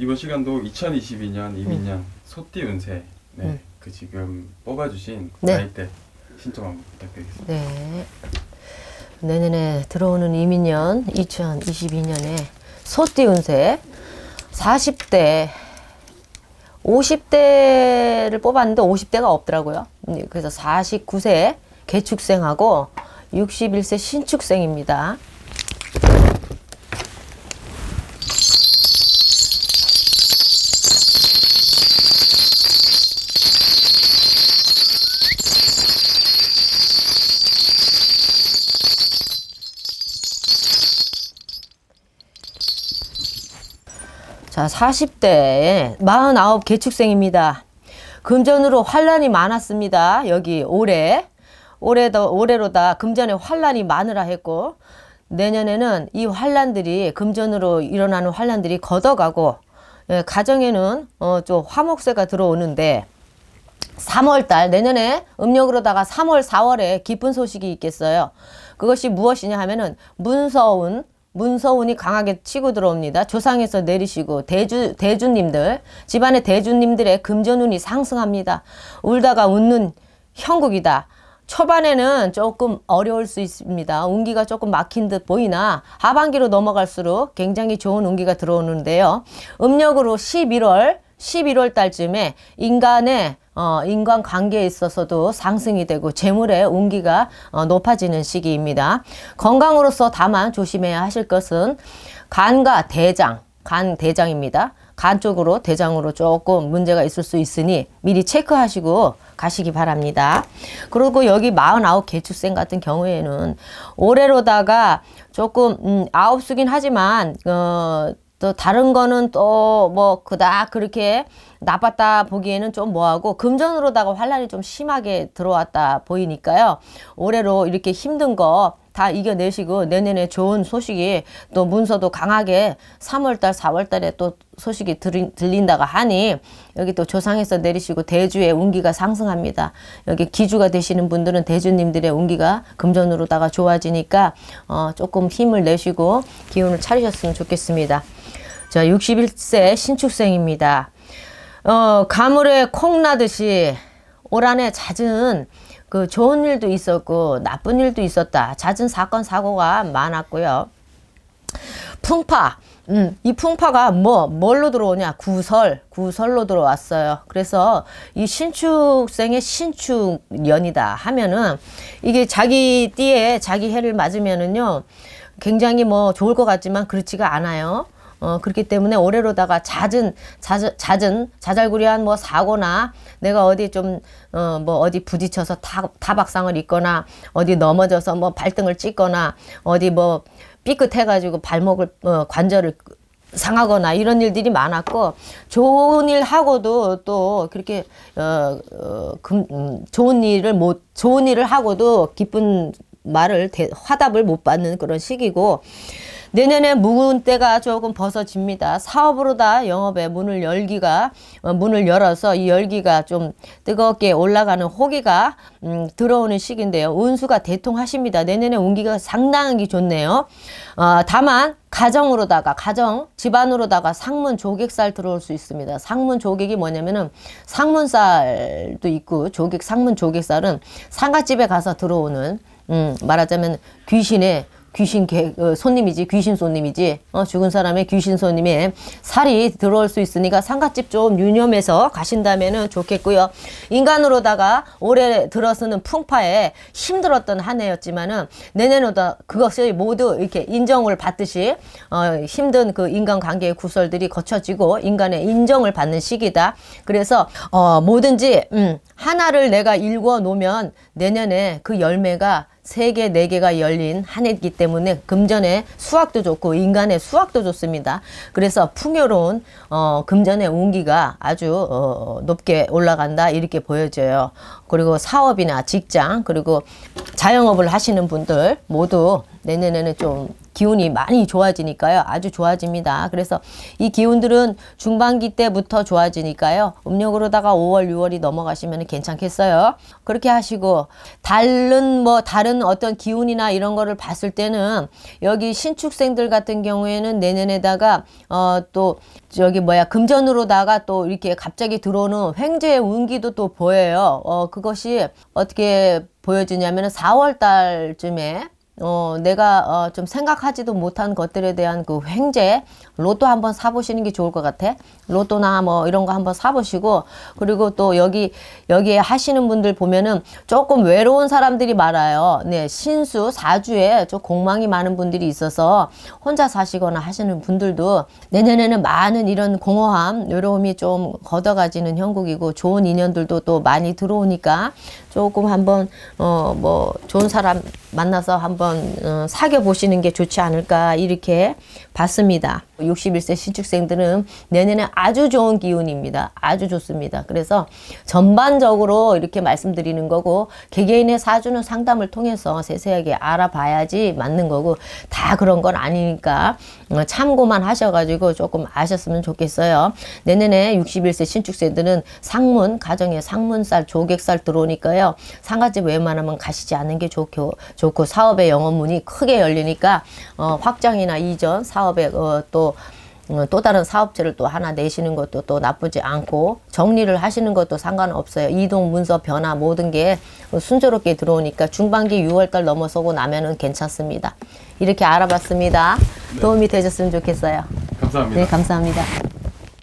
이번 시간도 2022년 이민년 소띠 운세 네, 음. 그 지금 뽑아주신 네. 나이대 신청 한번 부탁드리겠습니다. 네. 내년에 들어오는 이민년 2022년에 소띠 운세 40대 50대를 뽑았는데 50대가 없더라고요. 음, 그래서 49세 개축생하고 61세 신축생입니다. 자, 40대에 49 개축생입니다. 금전으로 환란이 많았습니다. 여기 올해. 올해도, 올해로다 금전에 환란이 많으라 했고, 내년에는 이 환란들이, 금전으로 일어나는 환란들이 걷어가고, 예, 가정에는, 어, 좀 화목세가 들어오는데, 3월달 내년에 음력으로다가 3월 4월에 기쁜 소식이 있겠어요. 그것이 무엇이냐 하면은 문서운 문서운이 강하게 치고 들어옵니다. 조상에서 내리시고 대주 대주님들 집안의 대주님들의 금전운이 상승합니다. 울다가 웃는 형국이다. 초반에는 조금 어려울 수 있습니다. 운기가 조금 막힌 듯 보이나 하반기로 넘어갈수록 굉장히 좋은 운기가 들어오는데요. 음력으로 11월 11월 달쯤에 인간의 어, 인간 관계에 있어서도 상승이 되고 재물의 운기가 어, 높아지는 시기입니다. 건강으로서 다만 조심해야 하실 것은 간과 대장, 간 대장입니다. 간 쪽으로 대장으로 조금 문제가 있을 수 있으니 미리 체크하시고 가시기 바랍니다. 그리고 여기 49 개축생 같은 경우에는 올해로다가 조금 음, 아홉수긴 하지만 어, 또 다른 거는 또 뭐 그닥 그렇게 나빴다 보기에는 좀 뭐하고 금전으로다가 환란이 좀 심하게 들어왔다 보이니까요. 올해로 이렇게 힘든 거 다 이겨내시고 내년에 좋은 소식이 또 문서도 강하게 3월달 4월달에 또 소식이 들린, 들린다가 하니 여기 또 조상에서 내리시고 대주의 운기가 상승합니다. 여기 기주가 되시는 분들은 대주님들의 운기가 금전으로다가 좋아지니까 어, 조금 힘을 내시고 기운을 차리셨으면 좋겠습니다. 자, 61세 신축생입니다. 어, 가물에 콩 나듯이 올 한해 잦은 그 좋은 일도 있었고 나쁜 일도 있었다. 잦은 사건 사고가 많았고요. 풍파. 음, 이 풍파가 뭐, 뭘로 들어오냐? 구설, 구설로 들어왔어요. 그래서 이 신축생의 신축년이다 하면은 이게 자기 띠에 자기 해를 맞으면은요, 굉장히 뭐 좋을 것 같지만 그렇지가 않아요. 어, 그렇기 때문에 올해로다가 잦은, 잦은, 잦은, 자잘구리한 뭐 사고나 내가 어디 좀, 어, 뭐 어디 부딪혀서 타, 타박상을 입거나 어디 넘어져서 뭐 발등을 찍거나 어디 뭐 삐끗해가지고 발목을, 어, 관절을 상하거나 이런 일들이 많았고 좋은 일 하고도 또 그렇게 어, 어 금, 음, 좋은 일을 못 좋은 일을 하고도 기쁜 말을 대, 화답을 못 받는 그런 시기고 내년에 묵은 때가 조금 벗어집니다. 사업으로 다 영업에 문을 열기가 어, 문을 열어서 이 열기가 좀 뜨겁게 올라가는 호기가 음, 들어오는 시기인데요. 운수가 대통하십니다. 내년에 운기가 상당히 좋네요. 어, 다만 가정으로다가 가정 집안으로다가 상문 조객살 들어올 수 있습니다. 상문 조객이 뭐냐면은 상문살도 있고 조객 상문 조객살은 상가집에 가서 들어오는 음, 말하자면 귀신의 귀신 개, 어, 손님이지 귀신 손님이지 어, 죽은 사람의 귀신 손님의 살이 들어올 수 있으니까 상갓집 좀 유념해서 가신다면은 좋겠고요. 인간으로다가 올해 들어서는 풍파에 힘들었던 한 해였지만은 내년에도 그것이 모두 이렇게 인정을 받듯이 어, 힘든 그 인간 관계의 구설들이 거쳐지고 인간의 인정을 받는 시기다. 그래서 어, 뭐든지 음, 하나를 내가 일궈 놓으면 내년에 그 열매가 세 개, 네 개가 열린 한 해이기 때문에 금전의 수확도 좋고 인간의 수확도 좋습니다. 그래서 풍요로운 어, 금전의 운기가 아주 어, 높게 올라간다 이렇게 보여져요. 그리고 사업이나 직장 그리고 자영업을 하시는 분들 모두 내년에는 좀 기운이 많이 좋아지니까요. 아주 좋아집니다. 그래서 이 기운들은 중반기 때부터 좋아지니까요. 음력으로다가 5월, 6월이 넘어가시면 괜찮겠어요. 그렇게 하시고 다른 뭐 다른 어떤 기운이나 이런 거를 봤을 때는 여기 신축생들 같은 경우에는 내년에다가 어 또 저기 뭐야 금전으로다가 또 이렇게 갑자기 들어오는 횡재의 운기도 또 보여요. 어 그것이 어떻게 보여지냐면은 4월 달쯤에 어, 내가 어, 좀 생각하지도 못한 것들에 대한 그 횡재 로또 한번 사보시는 게 좋을 것 같아. 로또나 뭐 이런 거 한번 사보시고 그리고 또 여기 여기에 하시는 분들 보면은 조금 외로운 사람들이 많아요. 네, 신수 사주에 좀 공망이 많은 분들이 있어서 혼자 사시거나 하시는 분들도 내년에는 많은 이런 공허함, 외로움이 좀 걷어가지는 형국이고 좋은 인연들도 또 많이 들어오니까 조금 한번 어 뭐 좋은 사람 만나서 한번 어, 사귀어 보시는 게 좋지 않을까 이렇게 봤습니다. 61세 신축생들은 내년에 아주 좋은 기운입니다. 아주 좋습니다. 그래서 전반적으로 이렇게 말씀드리는 거고 개개인의 사주는 상담을 통해서 세세하게 알아봐야지 맞는 거고 다 그런 건 아니니까 어, 참고만 하셔가지고 조금 아셨으면 좋겠어요. 내년에 61세 신축생들은 상문 가정에 상문살 조객살 들어오니까요. 상가집 웬만하면 가시지 않는 게 좋고 좋고 사업의 영업문이 크게 열리니까 어, 확장이나 이전 사업에 어, 또 어, 또 다른 사업체를 또 하나 내시는 것도 또 나쁘지 않고 정리를 하시는 것도 상관없어요. 이동 문서 변화 모든 게 순조롭게 들어오니까 중반기 6월달 넘어서고 나면은 괜찮습니다. 이렇게 알아봤습니다. 도움이 되셨으면 좋겠어요. 감사합니다. 네, 감사합니다.